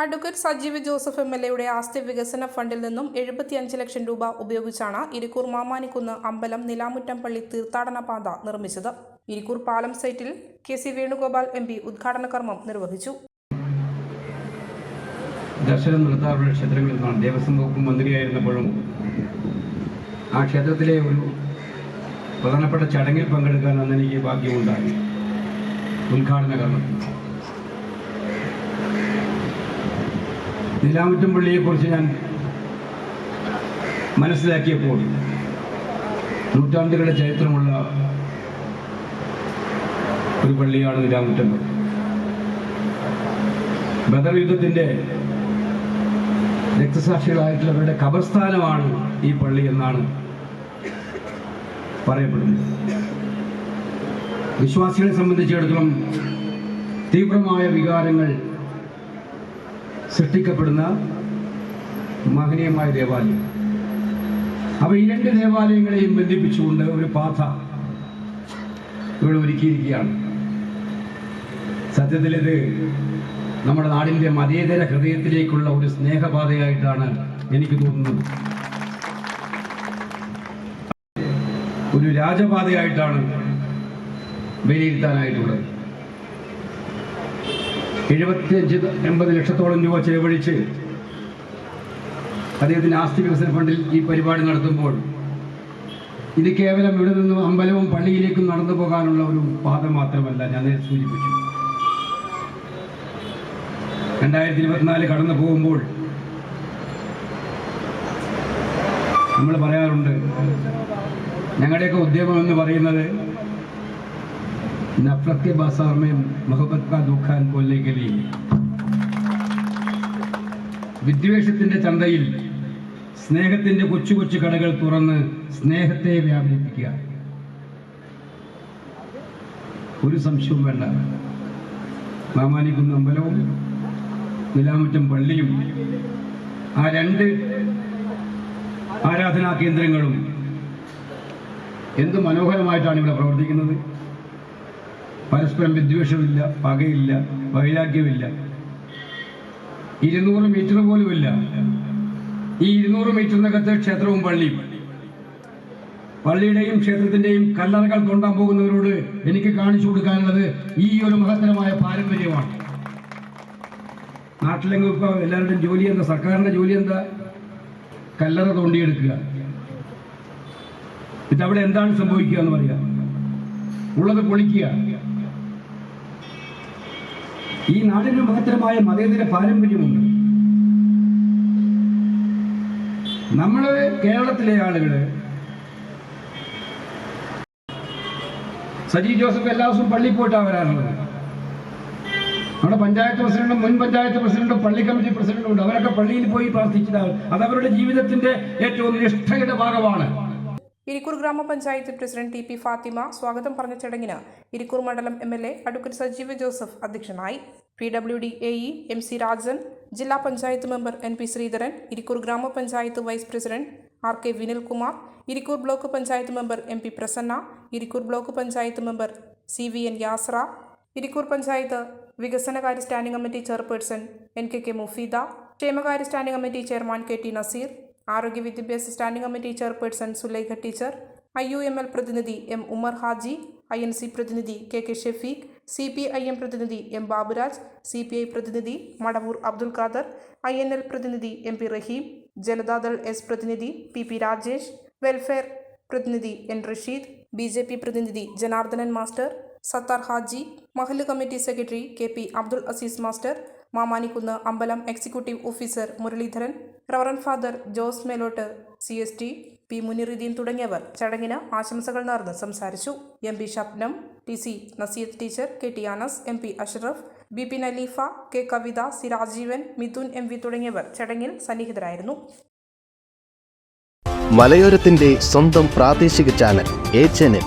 Advocate Sajeev Joseph M L എയുടെ ആസ്തി വികസന ഫണ്ടിൽ നിന്നും എഴുപത്തിയഞ്ച് ലക്ഷം രൂപ ഉപയോഗിച്ചാണ് ഇരിക്കൂർ മാമാനിക്കുന്ന് അമ്പലം നിലാമുറ്റം പള്ളി തീർത്ഥാടന പാത നിർമ്മിച്ചത്. ഇരിക്കൂർ പാലം സൈറ്റിൽ K C Venugopal M P ഉദ്ഘാടന കർമ്മം നിർവഹിച്ചു. ദർശനം നടത്താറുള്ള ക്ഷേത്രങ്ങളിൽ നിന്നാണ്. ദേവസ്വം വകുപ്പ് മന്ത്രിയായിരുന്നപ്പോഴും ആ ക്ഷേത്രത്തിലെ ഒരു പ്രധാനപ്പെട്ട ചടങ്ങിൽ പങ്കെടുക്കാൻ അന്ന് എനിക്ക് ഭാഗ്യമുണ്ടായി. ഉദ്ഘാടന കർമ്മത്തിൽ നിലാമുറ്റം പള്ളിയെക്കുറിച്ച് ഞാൻ മനസ്സിലാക്കിയപ്പോൾ നൂറ്റാണ്ടുകളുടെ ചരിത്രമുള്ള ഒരു പള്ളിയാണ് നിലാമുറ്റം പള്ളി ബദർ യുദ്ധത്തിന്റെ രക്തസാക്ഷികളായിട്ടുള്ളവരുടെ ഖബർസ്ഥാനമാണ് ഈ പള്ളി എന്നാണ് പറയപ്പെടുന്നത്. വിശ്വാസികളെ സംബന്ധിച്ചിടത്തോളം തീവ്രമായ വികാരങ്ങൾ സൃഷ്ടിക്കപ്പെടുന്ന മഹനീയമായ ദേവാലയം. അപ്പോൾ ഈ രണ്ട് ദേവാലയങ്ങളെയും ബന്ധിപ്പിച്ചുകൊണ്ട് ഒരു പാത ഇവിടെ ഒരുക്കിയിരിക്കുകയാണ്. സത്യത്തിൽ ഇത് നമ്മുടെ നാടിന്റെ മതേതര ഹൃദയത്തിലേക്കുള്ള ഒരു സ്നേഹപാതയായിട്ടാണ് എനിക്ക് തോന്നുന്നത്. ഒരു രാജപാതയായിട്ടാണ് വിലയിരുത്താനായിട്ടുള്ളത്. എഴുപത്തിയഞ്ച് എൺപത് ലക്ഷത്തോളം രൂപ ചെലവഴിച്ച് അദ്ദേഹത്തിന്റെ ആസ്തി വികസന ഫണ്ടിൽ ഈ പരിപാടി നടത്തുമ്പോൾ ഇത് കേവലം ഇവിടെ നിന്നും അമ്പലവും പള്ളിയിലേക്കും നടന്നു പോകാനുള്ള ഒരു പാത മാത്രമല്ല ഞാൻ സൂചിപ്പിച്ചു. രണ്ടായിരത്തി ഇരുപത്തിനാല് കടന്നു പോകുമ്പോൾ നമ്മൾ പറയാറുണ്ട് ഞങ്ങളുടെയൊക്കെ ഉദ്യമം എന്ന് പറയുന്നത് നഫ്രത്തെ ബാസാർമേ മുഹബത്ത് കാ ദുഃഖാൻ കൊല്ലേക്കലി വിദ്വേഷത്തിന്റെ ചന്തയിൽ സ്നേഹത്തിന്റെ കൊച്ചു കൊച്ചു കടകൾ തുറന്ന് സ്നേഹത്തെ വ്യാപരിപ്പിക്കുക. ഒരു സംശയവും വേണ്ട. മാമാനിക്കുന്ന അമ്പലവും നിലാമുറ്റം പള്ളിയും ആ രണ്ട് ആരാധനാ കേന്ദ്രങ്ങളും എന്ത് മനോഹരമായിട്ടാണ് ഇവിടെ പ്രവർത്തിക്കുന്നത്? പരസ്പരം വിദ്വേഷമില്ല പകയില്ല വൈരാഗ്യമില്ല. ഇരുന്നൂറ് മീറ്റർ പോലുമില്ല. ഈ ഇരുന്നൂറ് മീറ്ററിനകത്ത് ക്ഷേത്രവും പള്ളിയും. പള്ളിയുടെയും ക്ഷേത്രത്തിന്റെയും കല്ലറകൾ കൊണ്ടാൻ പോകുന്നവരോട് എനിക്ക് കാണിച്ചു കൊടുക്കാനുള്ളത് ഈ ഒരു മഹത്തരമായ പാരമ്പര്യമാണ്. നാട്ടിലെങ്കിൽ ഇപ്പോൾ എല്ലാവരുടെയും ജോലി എന്താ? സർക്കാരിന്റെ ജോലി എന്താ? കല്ലറ തോണ്ടിയെടുക്കുക. ഇതവിടെ എന്താണ് സംഭവിക്കുക എന്ന് പറയുക ഉള്ളത് പൊളിക്കുക. ഈ നാടിന് മഹത്തരമായ മതേതര പാരമ്പര്യമുണ്ട്. നമ്മൾ കേരളത്തിലെ ആളുകൾ സജി ജോസഫ് എല്ലാ ദിവസവും പള്ളിയിൽ പോയിട്ടാണ് വരാറുള്ളത്. നമ്മുടെ പഞ്ചായത്ത് പ്രസിഡന്റും മുൻ പഞ്ചായത്ത് പ്രസിഡന്റും പള്ളി കമ്മിറ്റി പ്രസിഡന്റും ഉണ്ട്. അവരൊക്കെ പള്ളിയിൽ പോയി പ്രാർത്ഥിച്ചതാണ് അത് അവരുടെ ജീവിതത്തിന്റെ ഏറ്റവും നിഷ്ഠയുടെ ഭാഗമാണ്. ഇരിക്കൂർ ഗ്രാമപഞ്ചായത്ത് പ്രസിഡന്റ് ടി പി ഫാത്തിമ സ്വാഗതം പറഞ്ഞ ചടങ്ങിന് ഇരിക്കൂർ മണ്ഡലം M L A advocate Sajeev Joseph അധ്യക്ഷനായി. P W D A E M C Rajan ജില്ലാ panchayat member N P Sreedharan Irikkur ഗ്രാമപഞ്ചായത്ത് vice president R K Vinilkumar Irikkur block panchayat member M P Prasanna Irikkur block panchayat member C V N Yasra Irikkur panchayat വികസനകാര്യ standing committee chairperson N K K Mufeeda ക്ഷേമകാര്യ standing committee chairman K T Nazeer ആരോഗ്യ വിദ്യാഭ്യാസ standing committee chairperson Sulaikha teacher I U M L പ്രതിനിധി M Umar Haji I N C പ്രതിനിധി K K Shefeeq C P I M പ്രതിനിധി M Baburaj C P I പ്രതിനിധി Madavoor Abdul Khader I N L പ്രതിനിധി M P Raheem Janata Dal S പ്രതിനിധി P P Rajesh welfare പ്രതിനിധി N Rasheed B J P പ്രതിനിധി Janardhanan master Sathar Haji മഹല്ല് committee secretary K P Abdul Azeez master Mamanikkunnu അമ്പലം executive officer Muraleedharan reverend father Jose Meloth C S T P Muniruddin തുടങ്ങിയവർ ചടങ്ങിന് ആശംസകൾ നേർന്ന് സംസാരിച്ചു. M P Shabnam T C Naseed teacher K T Anas M P Ashraf B P Naleefa K Kavitha C Rajeevan Mithun M V തുടങ്ങിയവർ ചടങ്ങിൽ സന്നിഹിതരായിരുന്നു. മലയോരത്തിന്റെ സ്വന്തം പ്രാദേശിക ചാനൽ എ ചാനൽ.